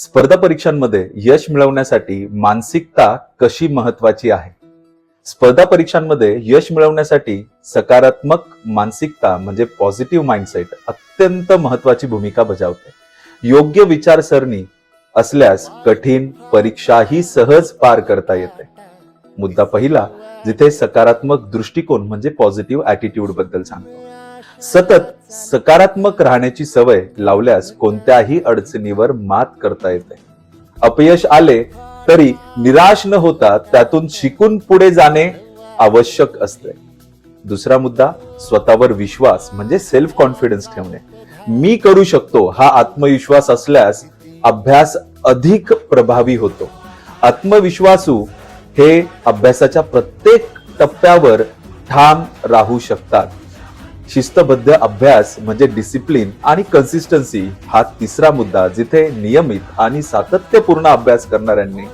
स्पर्धा परीक्षांमध्ये यश मिळवण्यासाठी मानसिकता कशी महत्वाची आहे? स्पर्धा परीक्षांमध्ये यश मिळवण्यासाठी सकारात्मक मानसिकता म्हणजे पॉझिटिव्ह माइंडसेट अत्यंत महत्वाची भूमिका बजावते. योग्य विचारसरणी असल्यास कठीण परीक्षाही सहज पार करता येते. मुद्दा पहिला जिथे सकारात्मक दृष्टिकोन म्हणजे पॉझिटिव्ह ॲटिट्यूडबद्दल सांगतो. सतत सकारात्मक राहण्याची सवय लावल्यास कोणत्याही अडचणीवर मात करता येते. अपयश आले तरी निराश न होता त्यातून शिकून पुढे जाणे आवश्यक असते. दुसरा मुद्दा स्वतःवर विश्वास म्हणजे सेल्फ कॉन्फिडन्स ठेवणे. मी करू शकतो हा आत्मविश्वास असल्यास अभ्यास अधिक प्रभावी होतो. आत्मविश्वासू हे अभ्यासाच्या प्रत्येक टप्प्यावर ठाम राहू शकतात. शिस्तबद्ध अभ्यास म्हणजे डिसिप्लिन आणि कन्सिस्टन्सी हा तिसरा मुद्दा जिथे नियमित आणि सातत्यपूर्ण अभ्यास करणाऱ्यांनी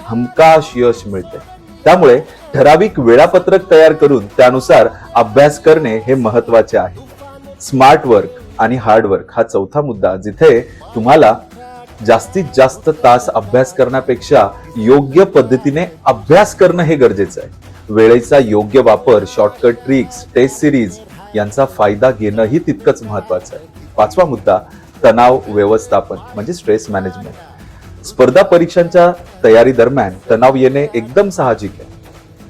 हमखास यश मिळते. त्यामुळे ठराविक वेळापत्रक तयार करून त्यानुसार अभ्यास करणे हे महत्त्वाचे आहे. स्मार्ट वर्क आणि हार्ड वर्क हा चौथा मुद्दा जिथे तुम्हाला जास्तीत जास्त तास अभ्यास करण्यापेक्षा योग्य पद्धतीने अभ्यास करणं हे गरजेचं आहे. वेळेचा योग्य वापर शॉर्टकट ट्रिक्स टेस्ट सिरीज यांचा फायदा घेणंही तितकंच महत्वाचं आहे. पाचवा मुद्दा तणाव व्यवस्थापन म्हणजे स्ट्रेस मॅनेजमेंट स्पर्धा परीक्षांच्या तयारी दरम्यान तणाव येणे एकदम साहजिक आहे.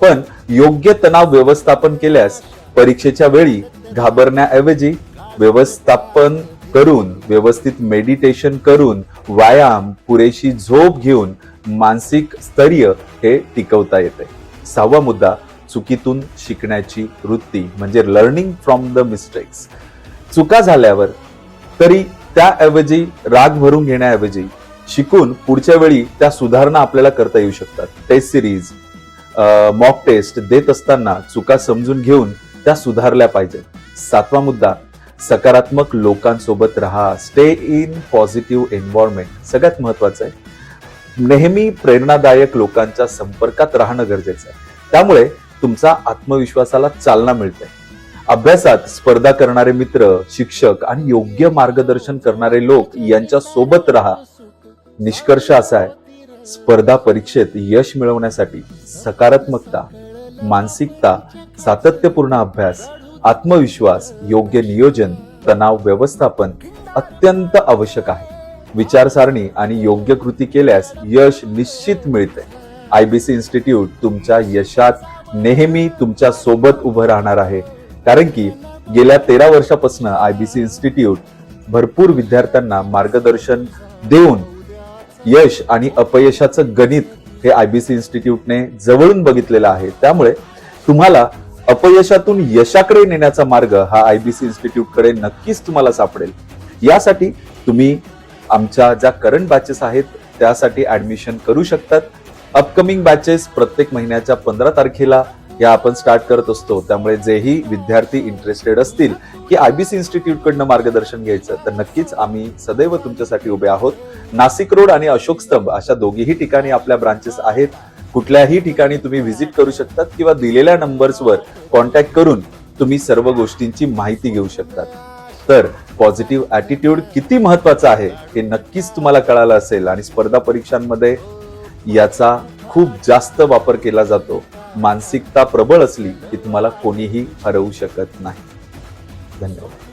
पण योग्य तणाव व्यवस्थापन केल्यास परीक्षेच्या वेळी घाबरण्याऐवजी व्यवस्थापन करून व्यवस्थित मेडिटेशन करून व्यायाम पुरेशी झोप घेऊन मानसिक स्थैर्य हे टिकवता येते. सहावा मुद्दा चुकीतून शिकण्याची वृत्ती म्हणजे लर्निंग फ्रॉम द मिस्टेक्स चुका झाल्यावर तरी त्याऐवजी राग भरून घेण्याऐवजी शिकून पुढच्या वेळी त्या सुधारणा आपल्याला करता येऊ शकतात. टेस्ट सिरीज मॉक टेस्ट देत असताना चुका समजून घेऊन त्या सुधारल्या पाहिजेत. सातवा मुद्दा सकारात्मक लोकांसोबत राहा. स्टे इन पॉझिटिव्ह एन्व्हायरमेंट सगळ्यात महत्वाचं आहे. नेहमी प्रेरणादायक लोकांच्या संपर्कात राहणं गरजेचं आहे. त्यामुळे तुमचा आत्मविश्वासाला चालना मिळते. अभ्यासात स्पर्धा करणारे मित्र शिक्षक आणि योग्य मार्गदर्शन करणारे लोक यांच्या सोबत राहा. निष्कर्ष असा आहे स्पर्धा परीक्षेत यश मिळवण्यासाठी सकारात्मकता मानसिकता सातत्यपूर्ण अभ्यास आत्मविश्वास योग्य नियोजन तणाव व्यवस्थापन अत्यंत आवश्यक आहे. विचारसारणी आणि योग्य कृती केल्यास यश निश्चित मिळते. आयबीसी इन्स्टिट्यूट तुमच्या यशात नेहमी तुमच्यासोबत उभं राहणार आहे. कारण की गेल्या तेरा वर्षापासून आयबीसी इन्स्टिट्यूट भरपूर विद्यार्थ्यांना मार्गदर्शन देऊन यश आणि अपयशाचं गणित हे आयबीसी इन्स्टिट्यूटने जवळून बघितलेलं आहे. त्यामुळे तुम्हाला अपयशातून यशाकडे नेण्याचा मार्ग हा आयबीसी इन्स्टिट्यूटकडे नक्कीच तुम्हाला सापडेल. यासाठी तुम्ही आमच्या ज्या करंट बॅचेस आहेत त्यासाठी ऍडमिशन करू शकतात. अपकमिंग बॅचेस प्रत्येक महिन्याच्या पंधरा तारखेला या आपण स्टार्ट करत असतो. त्यामुळे जेही विद्यार्थी इंटरेस्टेड असतील की आयबीसी इन्स्टिट्यूट कडनं मार्गदर्शन घ्यायचं तर नक्कीच आम्ही सदैव तुमच्यासाठी उभे आहोत. नाशिक रोड आणि अशोक स्तंभ अशा दोघीही ठिकाणी आपल्या ब्रांचेस आहेत. कुठल्याही ठिकाणी तुम्ही व्हिजिट करू शकतात किंवा दिलेल्या नंबर्सवर कॉन्टॅक्ट करून तुम्ही सर्व गोष्टींची माहिती घेऊ शकतात. तर पॉझिटिव्ह ॲटिट्यूड किती महत्त्वाचा आहे हे नक्कीच तुम्हाला कळालं असेल आणि स्पर्धा परीक्षांमध्ये याचा खूप जास्त वापर केला जातो. मानसिकता प्रबळ असली की तुम्हाला कोणीही हरवू शकत नाही. धन्यवाद.